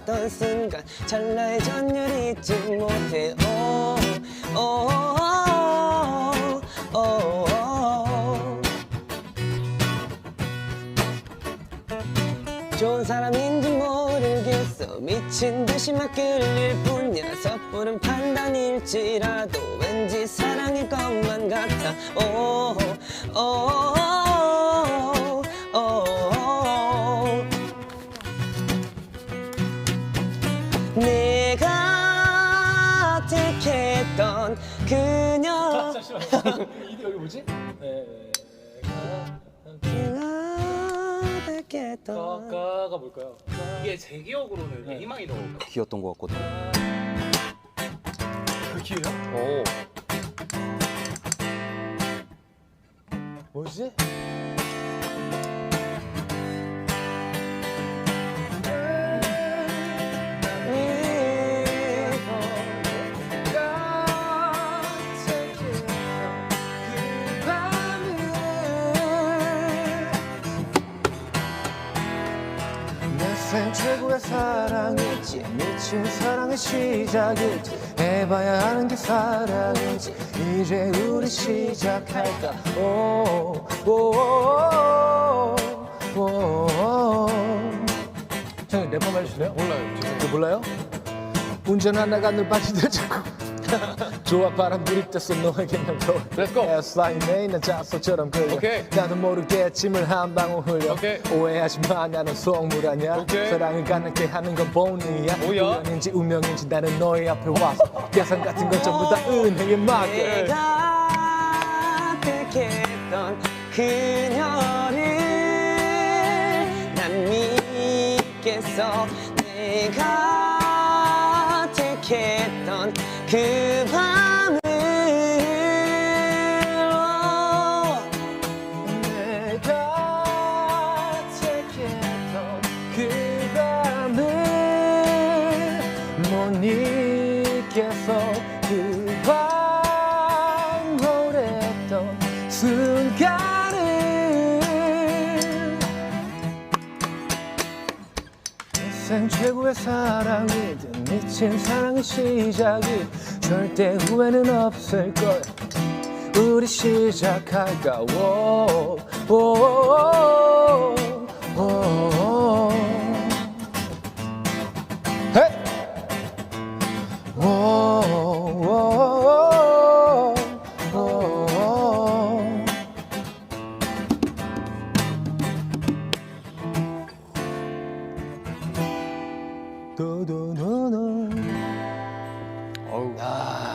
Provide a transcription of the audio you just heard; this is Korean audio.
했던 순간 찰나의 전율 잊지 못해. 오, 오, 오, 오, 오. 좋은 사람인지 모르겠어. 미친 듯이 막 끌릴 뿐이야 섣부른 판단일지라도 왠지 사랑일 것만 같아. 오, 오, 오, 내가 택했던 그녀 잠시만. 이 여기 뭐지? 네. 내가 택했던 가가 뭘까요? 이게 제 기억으로는 네. 희망이라고 귀였던 것 같거든. 그 기회요? 오. 뭐지? 내생 최고의 사랑이지 미친 사랑의 시작이지 해봐야 하는 게 사랑이지 이제 우리 시작할까 오오오오 형님 래퍼 해주실래요? 몰라요. 그 몰라요? 운전하다가 늘 빠지들 자꾸 좋아 바람 들이댔어 너에게만 더 Let's go. 에어슬라인에 있는 자석처럼 끌려 오케이. 나도 모르게 침을 한 방울 흘려 오케이. 오해하지 마 나는 속물 아냐 오케이. 사랑을 가능케 하는 건 본능이야 오야. 우연인지 운명인지 나는 너의 앞에 와서 계산 같은 건 전부 다 은혜에 맡겨 내가 택했던 그녀를 난 믿겠어 내가 택했던 그 밤을 내가 택했던 그 밤을 못 잊겠어. 그밤 노랬던 인생 최고의 사랑이든 미친 사랑의 시작이 절대 후회는 없을 거야 우리 시작할까? 오, 오, 오, 도도도도 어우.